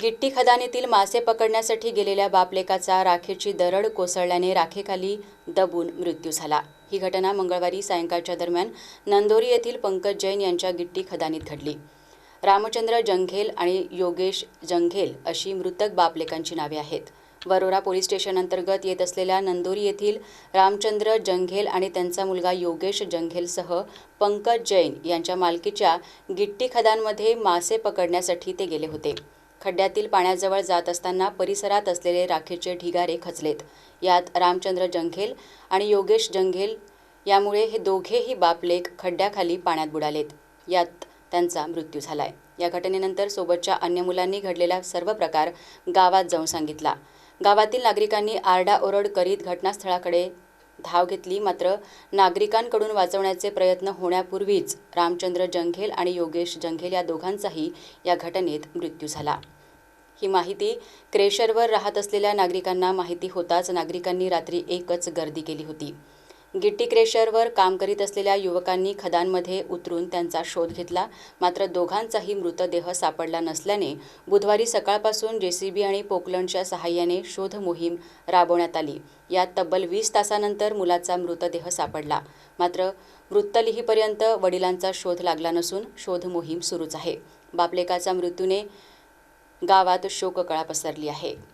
गिट्टी खदानीतील मासे पकडण्यासाठी गेलेल्या बापलेकाचा राखेची दरड कोसळल्याने राखेखाली दबून मृत्यू झाला. ही घटना मंगळवारी सायंकाळच्या दरम्यान नंदोरी येथील पंकज जैन यांच्या गिट्टी खदानीत घडली. रामचंद्र जंघेल आणि योगेश जंघेल अशी मृतक बापलेकांची नावे आहेत. वरोरा पोलीस स्टेशन अंतर्गत येत असलेल्या नंदोरी येथील रामचंद्र जंघेल आणि त्यांचा मुलगा योगेश जंघेलसह पंकज जैन यांच्या मालकीच्या गिट्टी खदानमध्ये मासे पकडण्यासाठी ते गेले होते. खड्ड्यातील पाण्याजवळ जात असताना परिसरात असलेले राखेचे ढिगारे खचलेत. यात रामचंद्र जंघेल आणि योगेश जंघेल यामुळे हे दोघेही बापलेख खड्ड्याखाली पाण्यात बुडालेत. यात त्यांचा मृत्यू झालाय. या घटनेनंतर सोबतच्या अन्य मुलांनी घडलेला सर्व प्रकार गावात जाऊन सांगितला. गावातील नागरिकांनी आरडाओरड करीत घटनास्थळाकडे धाव घेतली मात्र नागरिकांकडून वाचवण्याचे प्रयत्न होण्यापूर्वीच रामचंद्र जंघेल आणि योगेश जंघेल या दोघांचाही या घटनेत मृत्यू झाला. ही माहिती क्रेशरवर राहत असलेल्या नागरिकांना माहिती होताच नागरिकांनी रात्री एकच गर्दी केली होती. गिट्टी क्रेशरवर काम करीत असलेल्या युवकांनी खदांमध्ये उतरून त्यांचा शोध घेतला. मात्र दोघांचाही मृतदेह सापडला नसल्याने बुधवारी सकाळपासून जेसीबी आणि पोकलंडच्या सहाय्याने शोध मोहीम राबवण्यात आली. यात तब्बल वीस तासानंतर मुलाचा मृतदेह सापडला. मात्र मृतलिहीपर्यंत वडिलांचा शोध लागला नसून शोध मोहीम सुरूच आहे. बापलेकाचा मृत्यूने गावात शोककळा पसरली आहे.